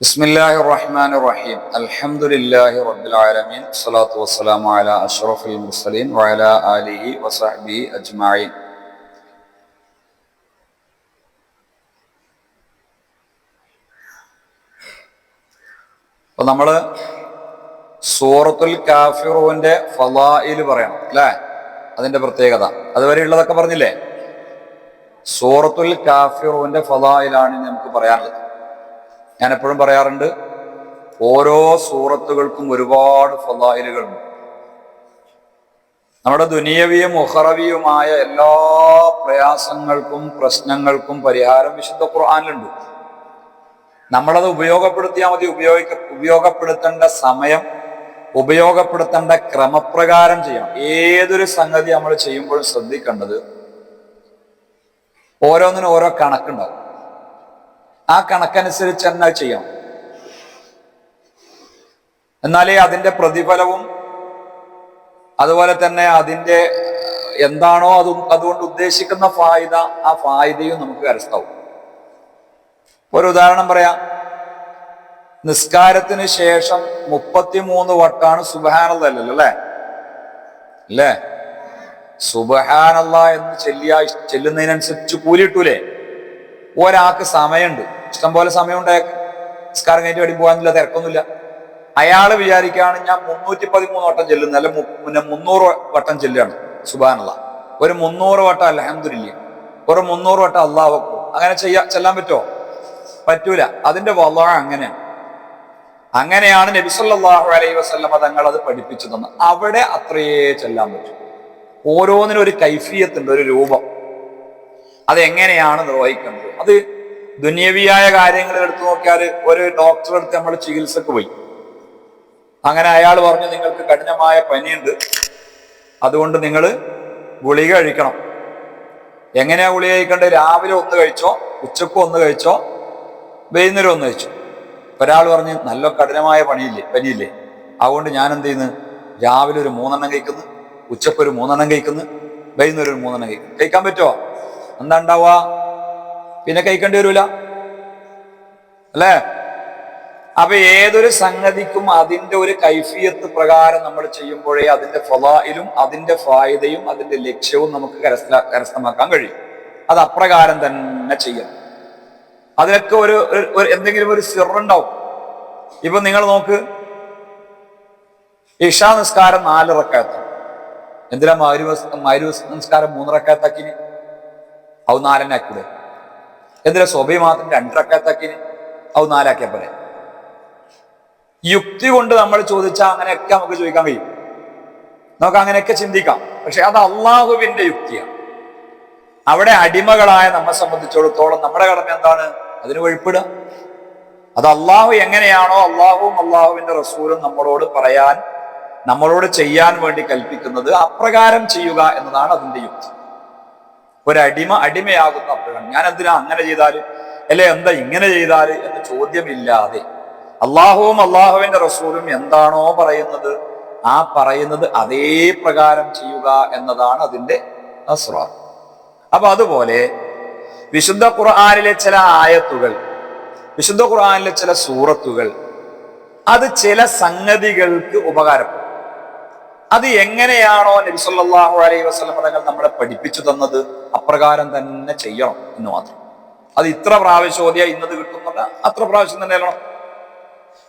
بسم الله الرحمن الرحيم الحمد لله رب العالمين الصلاة والسلام على أشرف المرسلين وعلى آله وصحبه أجمعين അപ്പൊ നമ്മള് സൂറത്തുൽ കാഫിറൂന്റെ ഫലായിൽ പറയണം അല്ലേ അതിന്റെ പ്രത്യേകത അതുവരെയുള്ളതൊക്കെ പറഞ്ഞില്ലേ സൂറത്തുൽ കാഫിറൂന്റെ ഫലായിലാണ് ഇനി നമുക്ക് പറയാനുള്ളത് ഞാൻ എപ്പോഴും പറയാറുണ്ട് ഓരോ സൂറത്തുകൾക്കും ഒരുപാട് ഫലായിലുകളുണ്ട് നമ്മുടെ ദുനിയവിയും മുഹറവിയുമായ എല്ലാ പ്രയാസങ്ങൾക്കും പ്രശ്നങ്ങൾക്കും പരിഹാരം വിശുദ്ധ ഖുർആാനിലുണ്ട്. നമ്മളത് ഉപയോഗപ്പെടുത്തിയാൽ മതി. ഉപയോഗിക്ക ഉപയോഗപ്പെടുത്തേണ്ട സമയം ഉപയോഗപ്പെടുത്തേണ്ട ക്രമപ്രകാരം ചെയ്യണം. ഏതൊരു സംഗതി നമ്മൾ ചെയ്യുമ്പോഴും ശ്രദ്ധിക്കേണ്ടത് ഓരോന്നിനും ഓരോ കണക്കുണ്ടാവും. ആ കണക്കനുസരിച്ച് തന്നെ ചെയ്യാം. എന്നാലേ അതിന്റെ പ്രതിഫലവും അതുപോലെ തന്നെ അതിന്റെ എന്താണോ അത് അതുകൊണ്ട് ഉദ്ദേശിക്കുന്ന ഫായിദ ആ ഫായിദയും നമുക്ക് കരസ്ഥാവും ഒരു ഉദാഹരണം പറയാം. നിസ്കാരത്തിന് ശേഷം മുപ്പത്തിമൂന്ന് വട്ടാണ് സുബഹാനല്ലല്ലോ അല്ലേ? അല്ലേ? സുബഹാനല്ല എന്ന് ചെല്ലിയ ചെല്ലുന്നതിനനുസരിച്ച് കൂലിയിട്ടൂലേ ഒരാൾക്ക് സമയമുണ്ട്. ഇഷ്ടംപോലെ സമയമുണ്ടായ. നിസ്കാരം കഴിഞ്ഞ് വേണ്ടി പോകാനില്ല തിരക്കൊന്നുമില്ല. അയാൾ വിചാരിക്കുകയാണ് ഞാൻ മുന്നൂറ്റി പതിമൂന്ന് വട്ടം ചെല്ലുന്ന അല്ല പിന്നെ മുന്നൂറ് വട്ടം ചെല്ലുകയാണ്. സുബാനുള്ള ഒരു മുന്നൂറ് വട്ടം അലഹമില്ല ഒരു മുന്നൂറ് വട്ടം അള്ളാഹ് അക്ബർ. അങ്ങനെ ചെയ്യാ ചെല്ലാൻ പറ്റുമോ? പറ്റൂല. അതിന്റെ വള്ള അങ്ങനെയാണ് അങ്ങനെയാണ് നബിസല്ലാഹു അലൈഹി വസല്ലമ തങ്ങൾ അത് പഠിപ്പിച്ചു തന്നത്. അവിടെ അത്രയേ ചെല്ലാൻ പറ്റും. ഓരോന്നിനും ഒരു കൈഫിയത്തുണ്ട് ഒരു രൂപം. അത് എങ്ങനെയാണ് നിർവഹിക്കേണ്ടത്? അത് ദുന്യവിയായ കാര്യങ്ങൾ എടുത്തു നോക്കിയാൽ ഒരു ഡോക്ടറെ അടുത്ത് നമ്മൾ ചികിത്സക്ക് പോയി. അങ്ങനെ അയാൾ പറഞ്ഞു നിങ്ങൾക്ക് കഠിനമായ പനിയുണ്ട്. അതുകൊണ്ട് നിങ്ങൾ ഗുളിക കഴിക്കണം. എങ്ങനെയാ ഗുളിക കഴിക്കേണ്ടത്? രാവിലെ ഒന്ന് കഴിച്ചോ? ഉച്ചക്കും ഒന്ന് കഴിച്ചോ? വൈകുന്നേരം ഒന്ന് കഴിച്ചോ? ഒരാൾ പറഞ്ഞ് നല്ല കഠിനമായ പണിയില്ലേ? പനിയില്ലേ? അതുകൊണ്ട് ഞാൻ എന്ത് ചെയ്യുന്നു? രാവിലെ ഒരു മൂന്നെണ്ണം കഴിക്കുന്നു ഉച്ചയ്ക്ക് ഒരു മൂന്നെണ്ണം കഴിക്കുന്നു വൈകുന്നേരം ഒരു മൂന്നെണ്ണം കഴിക്കുന്നു. കഴിക്കാൻ പറ്റുമോ എന്താ ഉണ്ടാവുക? പിന്നെ കഴിക്കേണ്ടി വരൂല. അല്ലേ? അപ്പൊ ഏതൊരു സംഗതിക്കും അതിന്റെ ഒരു കൈഫിയത്ത് പ്രകാരം നമ്മൾ ചെയ്യുമ്പോഴേ അതിന്റെ ഫലായിലും അതിന്റെ ഫായിദയും അതിന്റെ ലക്ഷ്യവും നമുക്ക് കരസ്ഥ കരസ്ഥമാക്കാൻ കഴിയും. അത് അപ്രകാരം തന്നെ ചെയ്യണം. അതിനൊക്കെ ഒരു എന്തെങ്കിലും ഒരു സിറുണ്ടാവും. ഇപ്പൊ നിങ്ങൾ നോക്ക്. ഇഷാ നിസ്കാരം നാല് റക്കാത്ത എന്തിനാ മാരു മാരു നിസ്കാരം മൂന്ന് റക്കാത്താക്കിന് അത് എന്തിനാ സ്വഭി മാത്രം രണ്ട് റക്കാത്താക്കിന് അത് നാലാക്കിയാ പോലെ യുക്തി കൊണ്ട് നമ്മൾ ചോദിച്ചാൽ അങ്ങനെയൊക്കെ നമുക്ക് ചോദിക്കാൻ കഴിയും. നമുക്ക് അങ്ങനെയൊക്കെ ചിന്തിക്കാം. പക്ഷെ അത് അള്ളാഹുവിന്റെ യുക്തിയാണ്. അവിടെ അടിമകളായ നമ്മെ സംബന്ധിച്ചിടത്തോളം നമ്മുടെ കടമ എന്താണ്? അതിന് വഴിപ്പെടുക അത് അള്ളാഹു എങ്ങനെയാണോ അള്ളാഹുവും അള്ളാഹുവിന്റെ റസൂലും നമ്മളോട് പറയാൻ നമ്മളോട് ചെയ്യാൻ വേണ്ടി കൽപ്പിക്കുന്നത് അപ്രകാരം ചെയ്യുക എന്നതാണ് അതിന്റെ യുക്തി. ഒരു അടിമ അടിമയാകുന്ന അപ്പോഴാണ്. ഞാൻ എന്തിനാ അങ്ങനെ ചെയ്താൽ അല്ലെ എന്താ ഇങ്ങനെ ചെയ്താൽ എന്ന ചോദ്യമില്ലാതെ. അള്ളാഹുവും അള്ളാഹുവിന്റെ റസൂലും എന്താണോ പറയുന്നത് ആ പറയുന്നത് അതേ പ്രകാരം ചെയ്യുക എന്നതാണ് അതിന്റെ അസ്രാർ അപ്പൊ അതുപോലെ വിശുദ്ധ ഖുർആാനിലെ ചില ആയത്തുകൾ വിശുദ്ധ ഖുർആാനിലെ ചില സൂറത്തുകൾ അത് ചില സംഗതികൾക്ക് ഉപകാരപ്പെടും. അത് എങ്ങനെയാണോ നബി സല്ലല്ലാഹു അലൈഹി വസല്ലം തങ്ങൾ നമ്മളെ പഠിപ്പിച്ചു തന്നത് അപ്രകാരം തന്നെ ചെയ്യണം എന്ന് മാത്രം. അത് ഇത്ര പ്രാവശ്യം ഇന്നത് കിട്ടുന്നില്ല അത്ര പ്രാവശ്യം തന്നെ അല്ലണം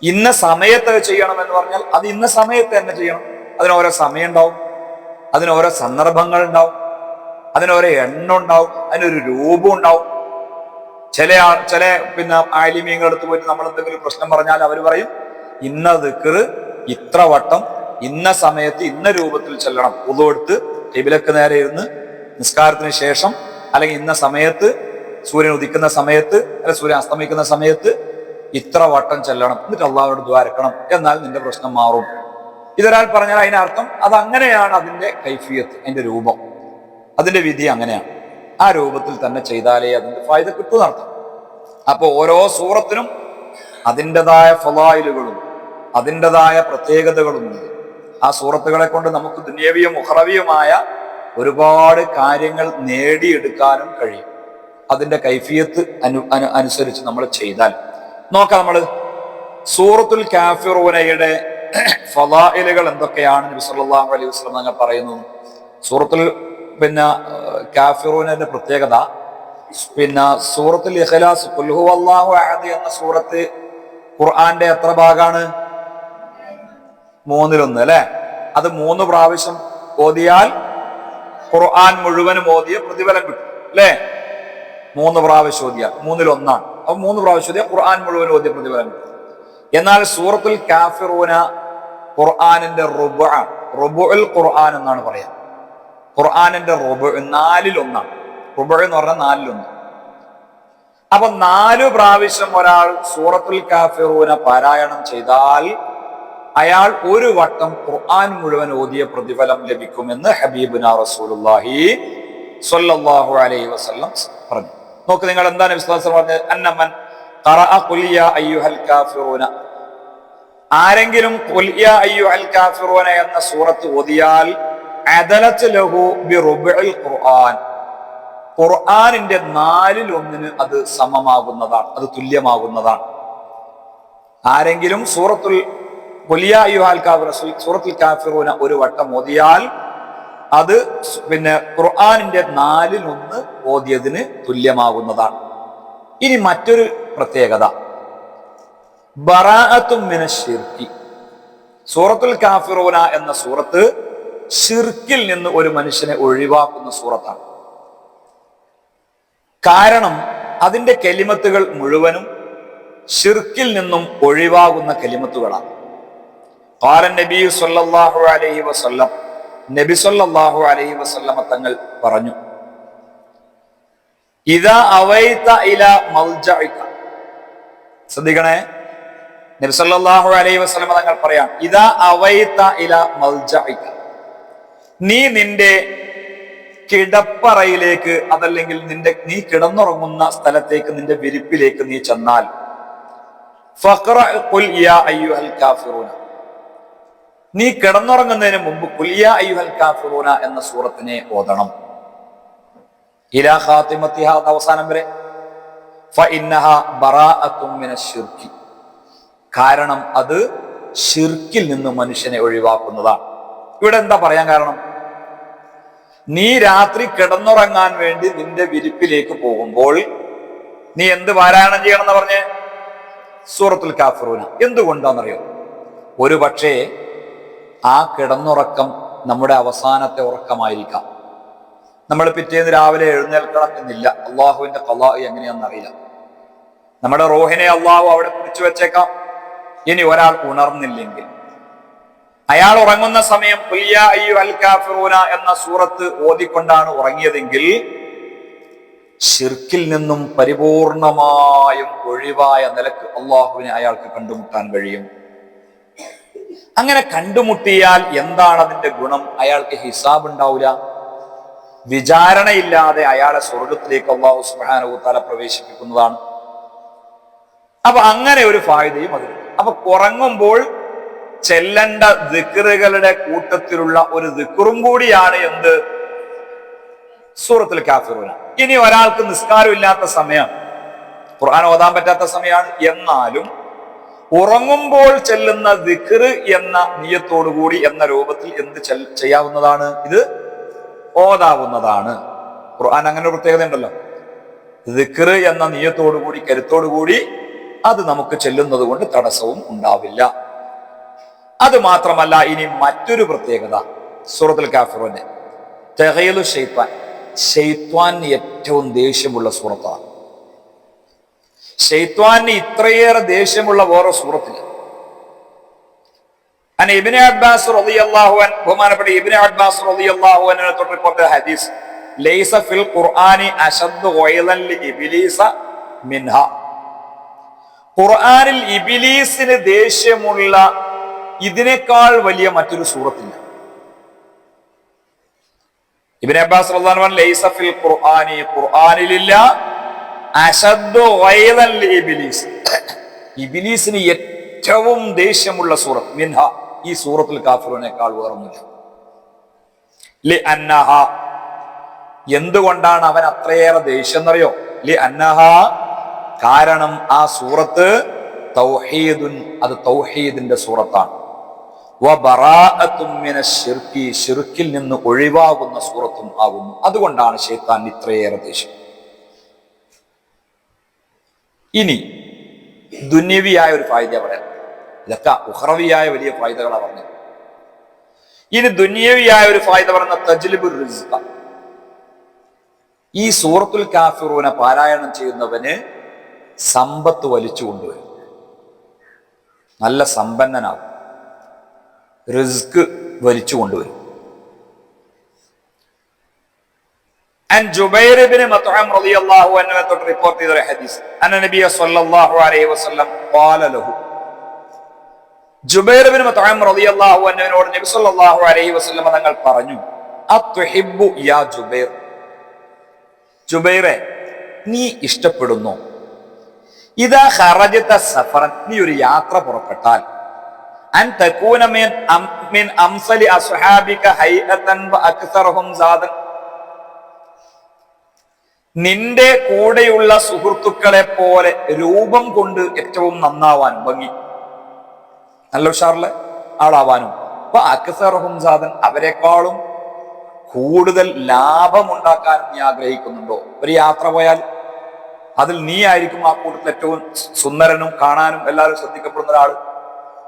ഇന്ന സമയത്ത് ചെയ്യണം എന്ന് പറഞ്ഞാൽ അത് ഇന്ന സമയത്ത് തന്നെ ചെയ്യണം. അതിന് ഓരോ സമയം ഉണ്ടാവും അതിന് ഓരോ സന്ദർഭങ്ങൾ ഉണ്ടാവും അതിനോരോ എണ്ണം ഉണ്ടാവും അതിനൊരു രൂപം ഉണ്ടാവും. ചില ചില പിന്നെ ആലിമീങ്ങൾ എടുത്തു പോയിട്ട് നമ്മൾ എന്തെങ്കിലും പ്രശ്നം പറഞ്ഞാൽ അവർ പറയും ഇന്ന ദിക്കറ് ഇത്ര വട്ടം ഇന്ന സമയത്ത് ഇന്ന രൂപത്തിൽ ചെല്ലണം. ഉതെടുത്ത് കിബിലക്ക് നേരെ ഇരുന്ന് നിസ്കാരത്തിന് ശേഷം അല്ലെങ്കിൽ ഇന്ന സമയത്ത് സൂര്യൻ ഉദിക്കുന്ന സമയത്ത് അല്ലെ സൂര്യൻ അസ്തമിക്കുന്ന സമയത്ത് ഇത്ര വട്ടം ചെല്ലണം. എന്നിട്ട് അള്ളാഹോട് ദ്വാരക്കണം എന്നാൽ നിന്റെ പ്രശ്നം മാറും. ഇതൊരാൾ പറഞ്ഞാൽ അതിനർത്ഥം അത് അങ്ങനെയാണ് അതിന്റെ കൈഫിയത്ത് അതിന്റെ രൂപം. അതിന്റെ വിധി അങ്ങനെയാണ്. ആ രൂപത്തിൽ തന്നെ ചെയ്താലേ അതിന്റെ ഫായ്ദ നടത്തും അപ്പോൾ ഓരോ സൂറത്തിനും അതിന്റെതായ ഫലായിലുകളും അതിന്റെതായ പ്രത്യേകതകളുമുണ്ട് ആ സൂറത്തുകളെ കൊണ്ട് നമുക്ക് ദുന്യവിയും മുഹറവിയുമായ ഒരുപാട് കാര്യങ്ങൾ നേടിയെടുക്കാനും കഴിയും. അതിന്റെ കൈഫിയത്ത് അനു അനു അനുസരിച്ച് നമ്മൾ ചെയ്താൽ. നോക്കാം നമ്മൾ സൂറത്തുൽ കാഫിറൂനയുടെ ഫലായിലുകൾ എന്തൊക്കെയാണ്? നബി സല്ലല്ലാഹു അലൈഹി വസല്ലം തങ്ങൾ പറയുന്നത്. സൂറത്തുൽ പിന്നെ കാഫിറൂനന്റെ പ്രത്യേകത പിന്നെ സൂറത്തുൽ ഇഖ്ലാസ് എന്ന സൂറത്ത് ഖുർആന്റെ എത്ര ഭാഗമാണ്? മൂന്നിലൊന്ന് അല്ലെ? അത് മൂന്ന് പ്രാവശ്യം ഓതിയാൽ ഖുർആൻ മുഴുവനും ഓതിയ പ്രതിഫലം കിട്ടും അല്ലേ? മൂന്ന് പ്രാവശ്യം ഓതിയാൽ മൂന്നിലൊന്നാണ്. അപ്പൊ മൂന്ന് പ്രാവശ്യം ഓതിയാൽ ഖുർആൻ മുഴുവൻ ഓതിയ പ്രതിഫലം കിട്ടും. എന്നാൽ സൂറത്തുൽ കാഫിറൂന ഖുർആാനിന്റെ റുബ റുബുൽ ഖുർആൻ എന്നാണ് പറയാ. ഖുർആാനിന്റെ റുബു നാലിലൊന്നാണ്. റുബു എന്ന് പറഞ്ഞാൽ നാലിലൊന്ന്. അപ്പൊ നാലു പ്രാവശ്യം ഒരാൾ സൂറത്തുൽ കാഫിറൂന പാരായണം ചെയ്താൽ അയാൾ ഒരു വട്ടം ഖുർആൻ മുഴുവൻ ഓതിയ പ്രതിഫലം ലഭിക്കുമെന്ന് ഹബീബുന റസൂലുള്ളാഹി സ്വല്ലല്ലാഹു അലൈഹി വസല്ലം പറഞ്ഞു. നോക്ക് നിങ്ങൾ എന്താണ് വിശ്വാസം പറഞ്ഞത്? യാ അയ്യുഹൽ കാഫിറൂന. ആരെങ്കിലും അയ്യുഹൽ കാഫിറൂന എന്ന സൂറത്ത് ഓതിയാൽ അദലത്ത് ലഹു ബി റുബ്ഉൽ ഖുർആൻ. ഖുർആനിന്റെ നാലിൽ ഒന്നിന് അത് സമമാകുന്നതാണ് അത് തുല്യമാകുന്നതാണ്. ആരെങ്കിലും സൂറത്തുൽ സൂറത്തുൽ കാഫിറൂന ഒരു വട്ടം ഓതിയാൽ അത് പിന്നെ ഖുർആാനിന്റെ നാലിലൊന്ന് ഓതിയതിന് തുല്യമാകുന്നതാണ്. ഇനി മറ്റൊരു പ്രത്യേകത. ബറാഅത്തും മിന സൂറത്തുൽ കാഫിറൂന എന്ന സൂറത്ത് ഷിർക്കിൽ നിന്ന് ഒരു മനുഷ്യനെ ഒഴിവാക്കുന്ന സൂറത്താണ്. കാരണം അതിന്റെ കെലിമത്തുകൾ മുഴുവനും ഷിർക്കിൽ നിന്നും ഒഴിവാകുന്ന കെലിമത്തുകളാണ്. കാലൻ നബി സല്ലല്ലാഹു അലൈഹി വസല്ലം നബി സല്ലല്ലാഹു അലൈഹി വസല്ലമ തങ്ങൾ പറഞ്ഞു ഇതാ അവൈത ഇല മൽജഇക ശ്രദ്ധിക്കണേ നബി സല്ലല്ലാഹു അലൈഹി വസല്ലമ തങ്ങൾ പറയാം ഇതാ അവൈത ഇല മൽജഇക നീ നിന്റെ കിടപ്പറയിലേക്ക് അതല്ലെങ്കിൽ നിന്റെ നീ കിടന്നുറങ്ങുന്ന സ്ഥലത്തേക്ക് നിന്റെ വിരിപ്പിലേക്ക് നീ ചെന്നാൽ ഫഖ്റ ഖുൽ യാ അയ്യുഹൽ കാഫിറൂന. നീ കിടന്നുറങ്ങുന്നതിന് മുമ്പ് കുലിയ അയ്യുഹൽ കാഫിറൂന എന്ന സൂറത്തിനെ ഓതണം. അവസാനം വരെ. കാരണം അത് ഷിർക്കിൽ നിന്ന് മനുഷ്യനെ ഒഴിവാക്കുന്നതാണ്. ഇവിടെ എന്താ പറയാൻ കാരണം? നീ രാത്രി കിടന്നുറങ്ങാൻ വേണ്ടി നിന്റെ വിരിപ്പിലേക്ക് പോകുമ്പോൾ നീ എന്ത് പാരായണം ചെയ്യണം എന്ന് പറഞ്ഞ്? സൂറത്തുൽ കാഫറൂന. എന്തുകൊണ്ടാണെന്നറിയോ ഒരു പക്ഷേ ആ കിടന്നുറക്കം നമ്മുടെ അവസാനത്തെ ഉറക്കമായിരിക്കാം. നമ്മൾ പിറ്റേന്ന് രാവിലെ എഴുന്നേൽക്കണം എന്നില്ല അള്ളാഹുവിന്റെ കലാ എങ്ങനെയാണെന്നറിയില്ല നമ്മുടെ റോഹിനെ അള്ളാഹു അവിടെ പിടിച്ചു വെച്ചേക്കാം. ഇനി ഒരാൾ ഉണർന്നില്ലെങ്കിൽ. അയാൾ ഉറങ്ങുന്ന സമയം കാഫിറൂന എന്ന സൂറത്ത് ഓതിക്കൊണ്ടാണ് ഉറങ്ങിയതെങ്കിൽ ഷിർക്കിൽ നിന്നും പരിപൂർണമായും ഒഴിവായ നിലയ്ക്ക് അള്ളാഹുവിനെ അയാൾക്ക് കണ്ടുമുട്ടാൻ കഴിയും. അങ്ങനെ കണ്ടുമുട്ടിയാൽ എന്താണ് അതിന്റെ ഗുണം? അയാൾക്ക് ഹിസാബ് ഉണ്ടാവില്ല വിചാരണയില്ലാതെ അയാളെ സ്വർഗത്തിലേക്ക് അള്ളാഹു സുബ്ഹാനഹു തആല പ്രവേശിപ്പിക്കുന്നതാണ്. അപ്പൊ അങ്ങനെ ഒരു ഫായുതയും അതിൽ അപ്പൊ കുറങ്ങുമ്പോൾ ചെല്ലണ്ട ദിക്കറുകളുടെ കൂട്ടത്തിലുള്ള ഒരു ദിക്കറും കൂടിയാണ് എന്ത്? സൂറത്തിൽ കാഫിറൂന. ഇനി ഒരാൾക്ക് നിസ്കാരമില്ലാത്ത സമയം ഖുർആൻ ഓതാൻ പറ്റാത്ത സമയമാണ്. എന്നാലും ഉറങ്ങുമ്പോൾ ചെല്ലുന്ന ദിഖർ എന്ന നിയത്തോടുകൂടി എന്ന രൂപത്തിൽ എന്ത് ചെയ്യാവുന്നതാണ്? ഇത് ഓതാവുന്നതാണ്. ഖുർആൻ അങ്ങനെ പ്രത്യേകത ഉണ്ടല്ലോ. ദിഖർ എന്ന നിയത്തോടുകൂടി കരുത്തോടുകൂടി അത് നമുക്ക് ചെല്ലുന്നത് കൊണ്ട് തടസ്സവും ഉണ്ടാവില്ല. അത് മാത്രമല്ല ഇനി മറ്റൊരു പ്രത്യേകത. സൂറത്തുൽ കാഫിറുന്റെ തെഹയലു ഷെയ്ത്വാൻ ഷെയ്ത്വാന് ഏറ്റവും ദേഷ്യമുള്ള സൂറത്താണ്. ഷെയ്ത്വാന് ഇത്രയേറെ ദേഷ്യമുള്ള വേറെ സൂറത്തില്ല അബ്ബാസ് റളിയല്ലാഹു അൻ ബഹുമാനപ്പെട്ട അബ്ബാസ് റളിയല്ലാഹു തൊട്ട് ഹദീസ് ലൈസ ഫിൽ ഖുർആനി മിൻഹ. ഖുർആനിൽ ദേഷ്യമുള്ള ഇതിനേക്കാൾ വലിയ മറ്റൊരു സൂറത്തില്ല. ഇബ്നു അബ്ബാസ് റളിയല്ലാഹു അൻഹു ലൈസ ഫിൽ ഖുർആനി ഇബിലീസിന് ഏറ്റവും ദേഷ്യമുള്ള സൂറത്ത് മിൻഹ. ഈ സൂറത്തിൽ കാഫിറിനേക്കാൾ വേറൊന്നുമില്ല. എന്തുകൊണ്ടാണ് അവൻ അത്രയേറെ ദേഷ്യം എന്നറിയോ? ലി അന്നഹ. കാരണം ആ സൂറത്ത് തൗഹീദുൻ അത് തൗഹീദിന്റെ സൂറത്താണ്. ിൽ നിന്ന് ഒഴിവാകുന്ന സൂറത്തും ആകുന്നു. അതുകൊണ്ടാണ് ശൈത്താൻ ഇത്രയേറെ ദേഷ്യം. ഇനി ദുന്യവിയായ ഒരു ഫായ്ദ പറയാം. ഇതൊക്കെ ഉഹ്റവിയായ വലിയ ഫായ്ദകളാണ് പറഞ്ഞത്. ഇനി ദുന്യവിയായ ഒരു ഫായ്ദ പറഞ്ഞ തജ്ലിബുർ റിസ്ഖ. ഈ സൂറത്തുൽ കാഫിറൂനെ പാരായണം ചെയ്യുന്നവന് സമ്പത്ത് വലിച്ചു കൊണ്ടുവരും. നല്ല സമ്പന്നനാകും റിസ്ക് വലിച്ചു കൊണ്ടുവരും. عن جبير بن مطعم رضي الله عنه ريبورت هذا الحديث أن النبي صلى الله عليه وسلم قال له ജുബൈർ ബിൻ മത്അം റളിയല്ലാഹു അൻഹുവിനോട് നബി സല്ലല്ലാഹു അലൈഹി വസല്ലം തങ്ങൾ പറഞ്ഞു അത്ഹിബ്ബു യാ ജുബൈർ ജുബൈറെ നീ ഇഷ്ടപ്പെടുന്നു ഇതാ ഖറജത സഫറൻ നീ ഒരു യാത്ര പുറപ്പെട്ടാൽ അൻ തകൂന മിൻ അം- മിൻ അംസലി അസ്ഹാബിക ഹൈഅതൻ വ അക്സറഹും സാദൻ നിന്റെ കൂടെയുള്ള സുഹൃത്തുക്കളെ പോലെ രൂപം കൊണ്ട് ഏറ്റവും നന്നാവാൻ ഭംഗി. നല്ല ഉഷാറിലെ ആളാവാനും. അപ്പൊ അക്സറഹും സാദൻ അവരെക്കാളും കൂടുതൽ ലാഭമുണ്ടാക്കാൻ നീ ആഗ്രഹിക്കുന്നുണ്ടോ? ഒരു യാത്ര പോയാൽ അതിൽ നീ ആയിരിക്കും ആ കൂട്ടത്തിൽ ഏറ്റവും സുന്ദരനും കാണാനും എല്ലാവരും ശ്രദ്ധിക്കപ്പെടുന്ന ഒരാൾ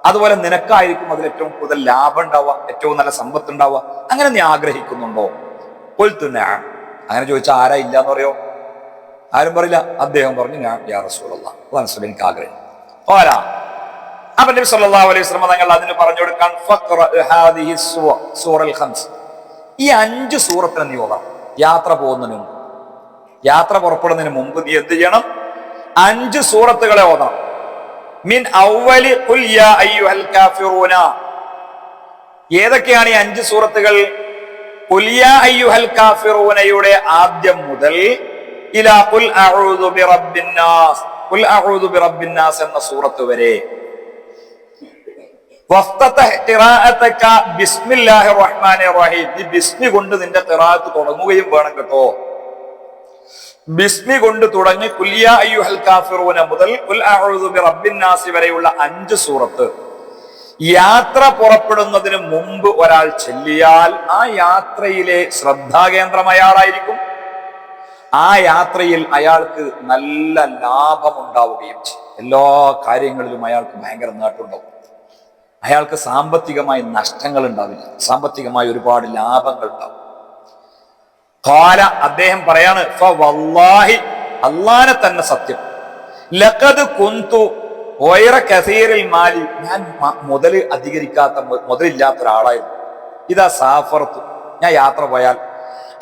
അതുപോലെ നിനക്കായിരിക്കും അതിൽ ഏറ്റവും കൂടുതൽ ലാഭം ഉണ്ടാവുക ഏറ്റവും നല്ല സമ്പത്ത് ഉണ്ടാവുക. അങ്ങനെ നീ ആഗ്രഹിക്കുന്നുണ്ടോ? കൊൽത്തുന്ന അങ്ങനെ ചോദിച്ചാൽ ആരാ ഇല്ല എന്ന് പറയോ? ആരും പറയില്ല. അദ്ദേഹം പറഞ്ഞു ഞാൻ യാ മനസ്സിൽ എനിക്ക് ആഗ്രഹം ഓരാ അപ്പൊ നബി സല്ലല്ലാഹു അലൈഹി വസല്ലം തങ്ങൾ അതിന് പറഞ്ഞു കൊടുക്കാൻ ഹാദിഹി സൂറൽ ഖംസ്. ഈ അഞ്ച് സൂറത്തിന് നീ ഓതാം. യാത്ര പോകുന്നതിന് മുമ്പ്. യാത്ര പുറപ്പെടുന്നതിന് മുമ്പ് നീ എന്ത് ചെയ്യണം? അഞ്ച് സൂറത്തുകളെ ഓതണം മിൻ ഔവലി ഖുൽ യാ അയ്യുഹൽ കാഫിറൂന. ഏതൊക്കെയാണ് ഈ അഞ്ച് സൂറത്തുകൾ? കാഫിറൂനയുടെ ആദ്യം മുതൽ ഖുൽ അഊദു എന്ന സൂറത്ത് വരെ. ബിസ്മി കൊണ്ട് നിന്റെ ഖിറാഅത്ത് തുടങ്ങുകയും വേണം കേട്ടോ. ബിസ്മി കൊണ്ട് തുടങ്ങി കുല്യ അയ്യുഹൽ കാഫിറൂന മുതൽ കുൽ വരെയുള്ള അഞ്ച് സൂറത്ത്. യാത്ര പുറപ്പെടുന്നതിന് മുമ്പ് ഒരാൾ ചെല്ലിയാൽ ആ യാത്രയിലെ ശ്രദ്ധാകേന്ദ്രം അയാളായിരിക്കും ആ യാത്രയിൽ അയാൾക്ക് നല്ല ലാഭം ഉണ്ടാവുകയും ചെയ്യും. എല്ലാ കാര്യങ്ങളിലും അയാൾക്ക് ഭയങ്കര നേട്ടമുണ്ടാവും. അയാൾക്ക് സാമ്പത്തികമായി നഷ്ടങ്ങൾ ഉണ്ടാവില്ല സാമ്പത്തികമായി ഒരുപാട് ലാഭങ്ങൾ ഉണ്ടാവും. കാല അദ്ദേഹം പറയാണ് "ഫ വല്ലാഹി അള്ളാനെ തന്നെ സത്യം. ലഖദ് കുന്തു ഒയറ കസീറിൽ മാലി. ഞാൻ മ- മുതൽ അധികരിക്കാത്ത മുതലില്ലാത്ത ഒരാളായിരുന്നു. ഇതാ സാഫർത്തു. ഞാൻ യാത്ര പോയാൽ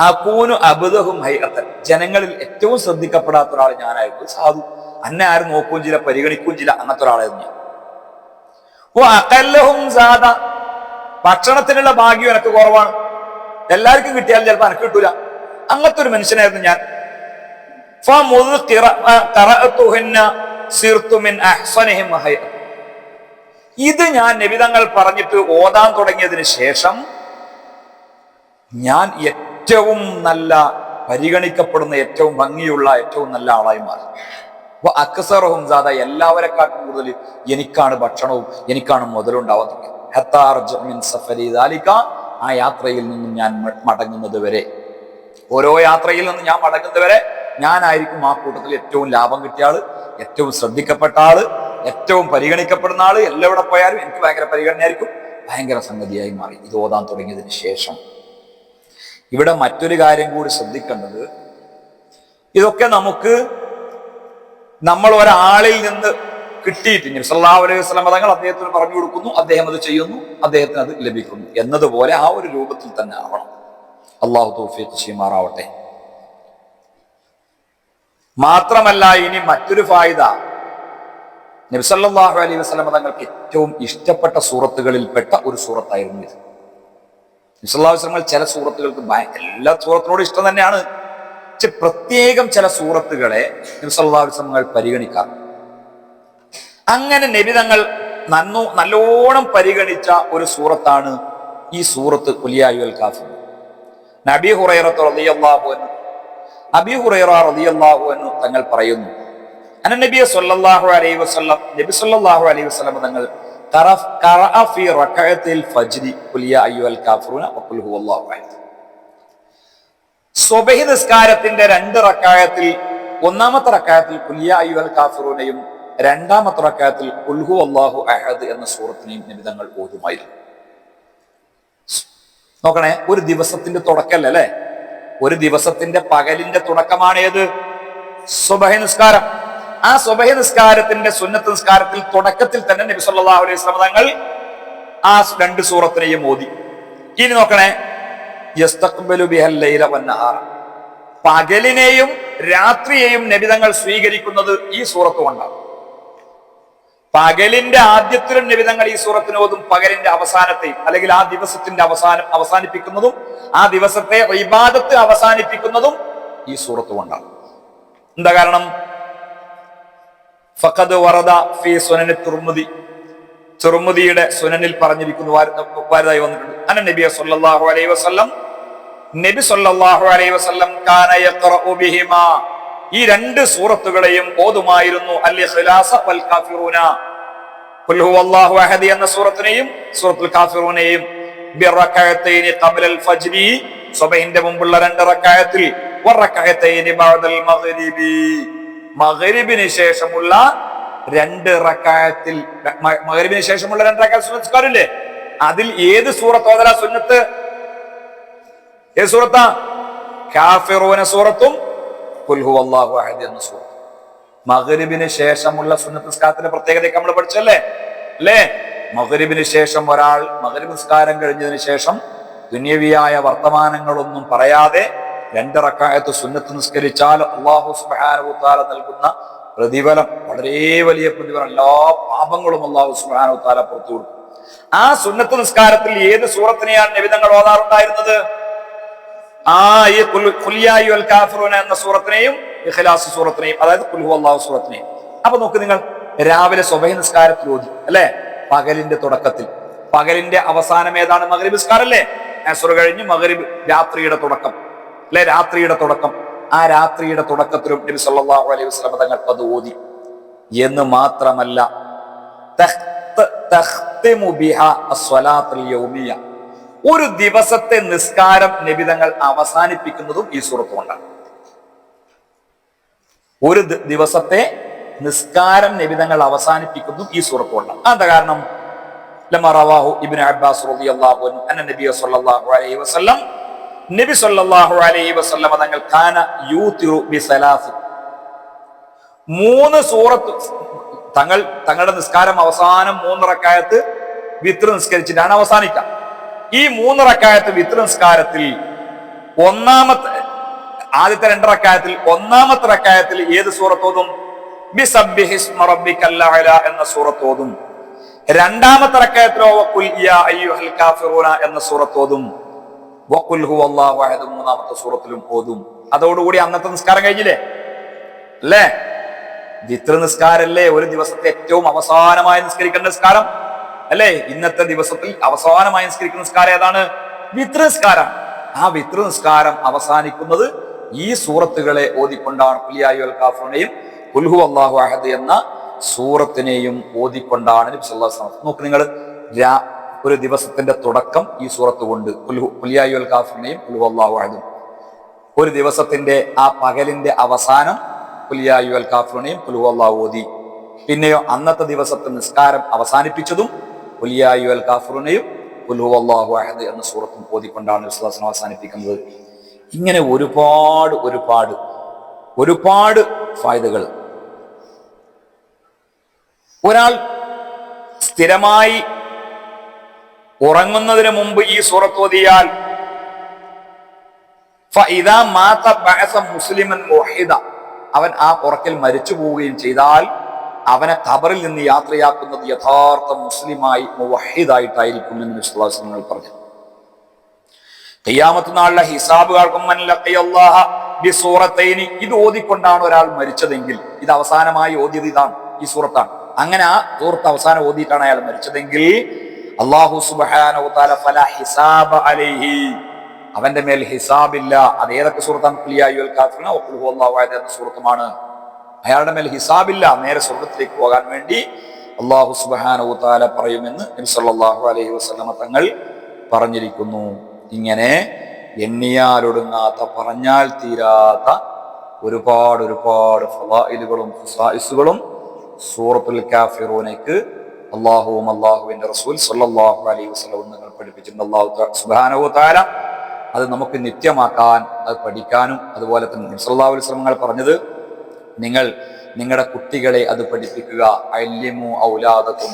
അക്കൂനു അബുദഹും ഹൈഅത്തൻ ജനങ്ങളിൽ ഏറ്റവും ശ്രദ്ധിക്കപ്പെടാത്ത ഒരാൾ ഞാനായിരുന്നു. സാധു. അന്നെ ആരും നോക്കുകയും ചില പരിഗണിക്കുകയും ചില അങ്ങനത്തെ ഒരാളായിരുന്നു ഞാൻ. ഓ അകല്ലഹും സാദ. ഭക്ഷണത്തിനുള്ള ഭാഗ്യം എനിക്ക് കുറവാണ്. എല്ലാവർക്കും കിട്ടിയാൽ ചിലപ്പോൾ എനിക്ക് കിട്ടൂല. അങ്ങനത്തെ ഒരു മനുഷ്യനായിരുന്നു ഞാൻ. ഇത് ഞാൻ നിബിതങ്ങൾ പറഞ്ഞിട്ട് ഓതാൻ തുടങ്ങിയതിന് ശേഷം ഞാൻ ഏറ്റവും നല്ല പരിഗണിക്കപ്പെടുന്ന ഏറ്റവും ഭംഗിയുള്ള ഏറ്റവും നല്ല ആളായി മാറി. അപ്പൊ അക്സറഹും സാദ എല്ലാവരെക്കാട്ടും കൂടുതൽ എനിക്കാണ് ഭക്ഷണവും എനിക്കാണ് മുതലുണ്ടാവുന്നത് തുടങ്ങിയത് ആ യാത്രയിൽ നിന്നും ഞാൻ മടങ്ങുന്നത് വരെ. ഓരോ യാത്രയിൽ നിന്നും ഞാൻ മടങ്ങുന്നത് വരെ ഞാനായിരിക്കും ആ കൂട്ടത്തിൽ ഏറ്റവും ലാഭം കിട്ടിയ ആൾ ഏറ്റവും ശ്രദ്ധിക്കപ്പെട്ട ആൾ ഏറ്റവും പരിഗണിക്കപ്പെടുന്ന ആൾ. എല്ലാവിടെ പോയാലും എനിക്ക് ഭയങ്കര പരിഗണനയായിരിക്കും. ഭയങ്കര സംഗതിയായി മാറി. ഇത് ഓതാൻ തുടങ്ങിയതിന് ശേഷം. ഇവിടെ മറ്റൊരു കാര്യം കൂടി ശ്രദ്ധിക്കേണ്ടത്. ഇതൊക്കെ നമുക്ക് നമ്മൾ ഒരാളിൽ നിന്ന് കിട്ടിയിട്ടുണ്ട് സല്ലാ അലൈഹി വസല്ലം തങ്ങൾ അദ്ദേഹത്തിന് പറഞ്ഞു കൊടുക്കുന്നു അദ്ദേഹം അത് ചെയ്യുന്നു അദ്ദേഹത്തിന് അത് ലഭിക്കുന്നു. എന്നതുപോലെ ആ ഒരു രൂപത്തിൽ തന്നെ ആവണം. അള്ളാഹു തൗഫീഖ് ചെയ്യുമാറാവട്ടെ. മാത്രമല്ല ഇനി മറ്റൊരു ഫായിദ. നബി സല്ലല്ലാഹു അലൈഹി വസ്ലമ തങ്ങൾക്ക് ഏറ്റവും ഇഷ്ടപ്പെട്ട സൂറത്തുകളിൽപ്പെട്ട ഒരു സൂറത്തായിരുന്നു ഇത്. നബി സല്ലല്ലാഹു അലൈഹി വസല്ലം ചില സൂറത്തുകൾക്ക് എല്ലാ സൂറത്തിനോടും ഇഷ്ടം തന്നെയാണ്. പക്ഷെ പ്രത്യേകം ചില സൂറത്തുകളെ നബി സല്ലല്ലാഹു അലൈഹി വസല്ലം തങ്ങൾ അങ്ങനെ നബി തങ്ങൾ നന്നു നല്ലോണം പരിഗണിച്ച ഒരു സൂറത്താണ് ഈ സൂറത്ത് കുലിയായുൽ കാഫി നബി ഹുറൈറത്ത് അബി ഹുറൈറ റളിയല്ലാഹു അൻഹു തങ്ങൾ പറയുന്നു അനനബിയ സല്ലല്ലാഹു അലൈഹി വസല്ലം നബി സല്ലല്ലാഹു അലൈഹി വസല്ലം തങ്ങൾ ഖറഫ് ഖറഅ ഫി റകഅത്തിൽ ഫജ്രി ഖുൽ യാ അയ്യുഹൽ കാഫിറൂന വഖുൽ ഹുവല്ലാഹു അഹദ്. സ്വബഹി നിസ്കാരത്തിന്റെ രണ്ട് റക്കായത്തിൽ ഒന്നാമത്തെ റക്കായത്തിൽ ഖുൽ യാ അയ്യുഹൽ കാഫിറൂനയും രണ്ടാമത്തെ റക്കായത്തിൽ ഖുൽ ഹുവല്ലാഹു അഹദ് എന്ന സൂറത്തിനെയും നബി തങ്ങൾ ഓതുമായിരുന്നു. നോക്കണേ ഒരു ദിവസത്തിന്റെ തുടക്കല്ലേ? ഒരു ദിവസത്തിന്റെ പകലിന്റെ തുടക്കമാണ് ഏത് സുബഹി നിസ്കാരം. ആ സുബഹി നിസ്കാരത്തിന്റെ സുന്നത്ത് നിസ്കാരത്തിൽ തുടക്കത്തിൽ തന്നെ നബി സല്ലല്ലാഹു അലൈഹി വസല്ലം തങ്ങൾ ആ രണ്ട് സൂറത്തിനെയും ഓതി. ഇനി നോക്കണേ. ബിഹൽ ലൈല പകലിനെയും രാത്രിയെയും നബിതങ്ങൾ സ്വീകരിക്കുന്നത് ഈ സൂറത്ത് കൊണ്ടാണ്. പകലിന്റെ ആദ്യത്തിലും നിബിതങ്ങൾ ഈ സൂറത്തിന് ഓതും പകലിന്റെ അവസാനത്തെയും അല്ലെങ്കിൽ ആ ദിവസത്തിന്റെ അവസാനം അവസാനിപ്പിക്കുന്നതും ആ ദിവസത്തെ ഇബാദത്ത് അവസാനിപ്പിക്കുന്നതും ഈ സൂറത്ത് കൊണ്ടാണ്. എന്താ കാരണം? ഫഖദ് വറദ ഫി സുനനി തുർമുദി. തുർമുദിയുടെ സുനനിൽ പറഞ്ഞിരിക്കുന്നു വാരതായി വന്നിട്ടുണ്ട്. അന നബിയ സല്ലല്ലാഹു അലൈഹി വസല്ലം നബി സല്ലല്ലാഹു അലൈഹി വസല്ലം കാന യഖറഉ ബിഹിമാ. ഈ രണ്ട് സൂറത്തുകളെയും ഓതുമായിരുന്നു. എന്ന സൂറത്തിനെയും സൂറത്തുൽ കാഫിറൂനെയും സുബഹിന്റെ മുമ്പുള്ള രണ്ട് റക്കായത്തിൽ മഗ്രിബിന് ശേഷമുള്ള രണ്ട് റക്കായത്തിൽ മകരിബിന് ശേഷമുള്ള രണ്ട് റക്അത്ത് സുന്നത്ത് അതിൽ ഏത് സൂറത്ത് സുന്നത്ത്? ഏത് സൂറത്താ? കാഫിറൂന സൂറത്തും കുൽഹു അള്ളാഹു അഹദ് എന്ന സൂറത്ത്. മകരിബിന് ശേഷമുള്ള സുന്നത്ത് നിസ്കാരത്തിന്റെ പ്രത്യേകതയൊക്കെ നമ്മൾ പഠിച്ചല്ലേ? അല്ലേ? മകരുവിന് ശേഷം ഒരാൾ മകരിബ് നിസ്കാരം കഴിഞ്ഞതിന് ശേഷം ദുന്യവിയായ വർത്തമാനങ്ങളൊന്നും പറയാതെ രണ്ടിറക്കായത്ത് സുന്നത്ത് നിസ്കരിച്ചാൽ അള്ളാഹു സുബാനുത്താല നൽകുന്ന പ്രതിഫലം വളരെ വലിയ പ്രതിഫലം. എല്ലാ പാപങ്ങളും അള്ളാഹു സുബാനുത്താല പുറത്തു കൊടുക്കും. ആ സുന്നത്ത് നിസ്കാരത്തിൽ ഏത് സൂറത്തിനെയാണ് നിബിധങ്ങൾ ഓതാറുണ്ടായിരുന്നത്? ആ ഈ കുലിയായി അൽ കാഫിറൂന എന്ന സൂറത്തിനെയും ഇഖ്ലാസ് സൂറത്തിനെയും അതായത് കുൽഹു അള്ളാഹു സൂറത്തിനെയും. അപ്പൊ നോക്ക് നിങ്ങൾ രാവിലെ സ്വഭയ നിസ്കാരത്തിൽ ഓതി അല്ലേ? പകലിന്റെ തുടക്കത്തിൽ. പകലിന്റെ അവസാനം ഏതാണ്? മകരി നിസ്കാരം അല്ലേ അസുർ കഴിഞ്ഞ് മകരിബ് രാത്രിയുടെ തുടക്കം. അല്ലെ? രാത്രിയുടെ തുടക്കം. ആ രാത്രിയുടെ തുടക്കത്തിലും നബി സല്ലല്ലാഹു അലൈഹി വസല്ലം തങ്ങൾ അത് ഓതി. എന്ന് മാത്രമല്ല തഖ്ത- തഖ്തിമു ബിഹാ അസ്സലാത്തുൽ യൗമിയ. ഒരു ദിവസത്തെ നിസ്കാരം നിബിതങ്ങൾ അവസാനിപ്പിക്കുന്നതും ഈ സൂറത്ത് കൊണ്ടാണ് ഒരു ദിവസത്തെ നിസ്കാരം നിബിതങ്ങൾ അവസാനിപ്പിക്കുന്നതും ഈ കൊണ്ടാണ് എന്താ കാരണം? നബി അലൈഹി തങ്ങൾ ബി മൂന്ന് സൂറത്ത് തങ്ങൾ തങ്ങളുടെ നിസ്കാരം അവസാനം മൂന്നിറക്കായത്ത് വിത്ര നിസ്കരിച്ചിട്ടാണ് അവസാനിക്കുക. ഈ മൂന്ന് റക്കായത്ത് വിത്ര നിസ്കാരത്തിൽ ഒന്നാമത്തെ ആദ്യത്തെ രണ്ട് റക്കായത്തിൽ ഒന്നാമത്തെ റക്കായത്തിൽ ഏത് സൂറത്തോതും എന്ന സൂറത്തോതും രണ്ടാമത്തെ റക്കായത്തിലോ എന്ന സൂറത്തോതും മൂന്നാമത്തെ സൂറത്തിലും ഓതും. അതോടുകൂടി അന്നത്തെ നിസ്കാരം കഴിഞ്ഞില്ലേ? അല്ലേ? വിത്ര നിസ്കാരല്ലേ? ഒരു ദിവസത്തെ ഏറ്റവും അവസാനമായി നിസ്കരിക്കേണ്ട നിസ്കാരം. അല്ലേ? ഇന്നത്തെ ദിവസത്തിൽ അവസാനമായി നിസ്കരിക്കുന്ന നിസ്കാരം ഏതാണ്? വിത്ര നിസ്കാരം. ആ വിത്ര നിസ്കാരം അവസാനിക്കുന്നത് ഈ സൂറത്തുകളെ ഓതിക്കൊണ്ടാണ്. പുലിയായു കാഫറിനെയും കുൽഹു അള്ളാഹു അഹദ് എന്ന സൂറത്തിനെയും ഓതിക്കൊണ്ടാണ് നബി. നോക്ക് നിങ്ങൾ ഒരു ദിവസത്തിന്റെ തുടക്കം ഈ സൂറത്ത് കൊണ്ട്. അൽ കാഫറിനെയും കുൽഹു അള്ളാഹു അഹദും. ഒരു ദിവസത്തിന്റെ ആ പകലിന്റെ അവസാനം പുലിയായു അൽ കുൽഹു അള്ളാഹു ഓതി. പിന്നെയോ അന്നത്തെ ദിവസത്തെ നിസ്കാരം അവസാനിപ്പിച്ചതും അഹദ് എന്ന സൂറത്തും ഓതിക്കൊണ്ടാണ് വിശ്വാസം അവസാനിപ്പിക്കുന്നത്. ഇങ്ങനെ ഒരുപാട് ഒരുപാട് ഒരുപാട് ഫായതകൾ ഒരാൾ സ്ഥിരമായി ഉറങ്ങുന്നതിന് മുമ്പ് ഈ സൂറത്ത് ഓതിയാൽ മുസ്ലിമൻ അവൻ ആ ഉറക്കിൽ മരിച്ചു പോവുകയും ചെയ്താൽ അവനെ ഖബറിൽ നിന്ന് യാത്രയാക്കുന്നത് യഥാർത്ഥ മുസ്ലിമായി മുവഹിദായിട്ടായിരിക്കും എന്ന് വിശ്വാസങ്ങൾ പറഞ്ഞു. കയ്യാമത്ത് നാളിലെ ഹിസാബ് കാൾക്കും ഇത് ഓതിക്കൊണ്ടാണ് ഒരാൾ മരിച്ചതെങ്കിൽ ഇത് അവസാനമായി ഓതിയത് ഇതാണ് ഈ സൂറത്താണ്. അങ്ങനെ ആ സൂറത്ത് അവസാനം ഓതിയിട്ടാണ് അയാൾ മരിച്ചതെങ്കിൽ അള്ളാഹു അലൈഹി. അവന്റെ മേൽ ഹിസാബില്ല. അത് ഏതൊക്കെ സുഹൃത്താണ് എന്ന സൂറത്തുമാണ്. അയാളുടെ മേൽ ഹിസാബില്ല. നേരെ സ്വർഗത്തിലേക്ക് പോകാൻ വേണ്ടി അള്ളാഹു സുബാനുത്താല താല പറയുമെന്ന് നബി അലഹി വസ്ലമ തങ്ങൾ പറഞ്ഞിരിക്കുന്നു. ഇങ്ങനെ എണ്ണിയാലൊടുങ്ങാത്ത പറഞ്ഞാൽ തീരാത്ത ഒരുപാട് ഒരുപാട് ഫലായിലുകളും ഫുസായിസുകളും സൂറത്തുൽ കാഫിറൂനയ്ക്ക് അള്ളാഹുവും അള്ളാഹുവിന്റെ റസൂൽ സല്ലാഹു അലൈഹി വസ്ലവും നിങ്ങൾ പഠിപ്പിച്ചിട്ടുണ്ട്. അള്ളാഹു സുബാനുത്താല താല അത് നമുക്ക് നിത്യമാക്കാൻ അത് പഠിക്കാനും അതുപോലെ തന്നെ നബി സല്ലല്ലാഹു അലൈഹി വസ്ലമങ്ങൾ പറഞ്ഞത് നിങ്ങൾ നിങ്ങളുടെ കുട്ടികളെ അത് പഠിപ്പിക്കുക. അല്യമു ഔലാദക്കും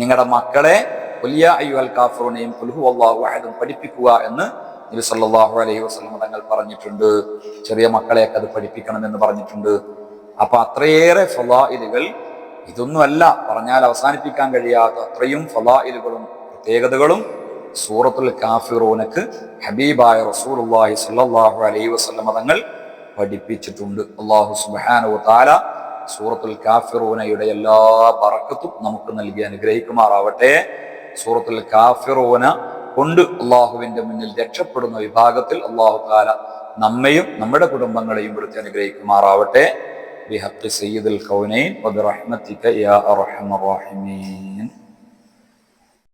നിങ്ങളുടെ മക്കളെ വലിയ അയ്യുഹൽ കാഫറൂനെയും കുൽഹു അള്ളാഹു അഹദും പഠിപ്പിക്കുക എന്ന് നബി സല്ലാഹു അലൈഹി വസല്ലം തങ്ങൾ പറഞ്ഞിട്ടുണ്ട്. ചെറിയ മക്കളെയൊക്കെ അത് പഠിപ്പിക്കണം എന്ന് പറഞ്ഞിട്ടുണ്ട്. അപ്പൊ അത്രയേറെ ഫലായിലുകൾ ഇതൊന്നുമല്ല. പറഞ്ഞാൽ അവസാനിപ്പിക്കാൻ കഴിയാത്ത അത്രയും ഫലായിലുകളും പ്രത്യേകതകളും സൂറത്തുൽ കാഫിറൂനക്ക് ഹബീബായ റസൂലുള്ളാഹി സല്ലാഹു അലൈഹി വസല്ലം തങ്ങൾ പഠിപ്പിച്ചിട്ടുണ്ട്. അള്ളാഹു സുബ്ഹാനഹു താല സൂറത്തുൽ കാഫിറൂനയുടെ എല്ലാ പറക്കത്തും നമുക്ക് നൽകി അനുഗ്രഹിക്കുമാറാവട്ടെ. സൂറത്തുൽ കാഫിറൂന കൊണ്ട് അള്ളാഹുവിന്റെ മുന്നിൽ രക്ഷപ്പെടുന്ന വിഭാഗത്തിൽ അള്ളാഹു താല നമ്മയും നമ്മുടെ കുടുംബങ്ങളെയും വിളിച്ച് അനുഗ്രഹിക്കുമാറാവട്ടെ. ബിഹഖ് സയ്യിദുൽ കൗനൈൻ വബിറഹ്മതിക യാ അർഹമർ റഹീമീൻ.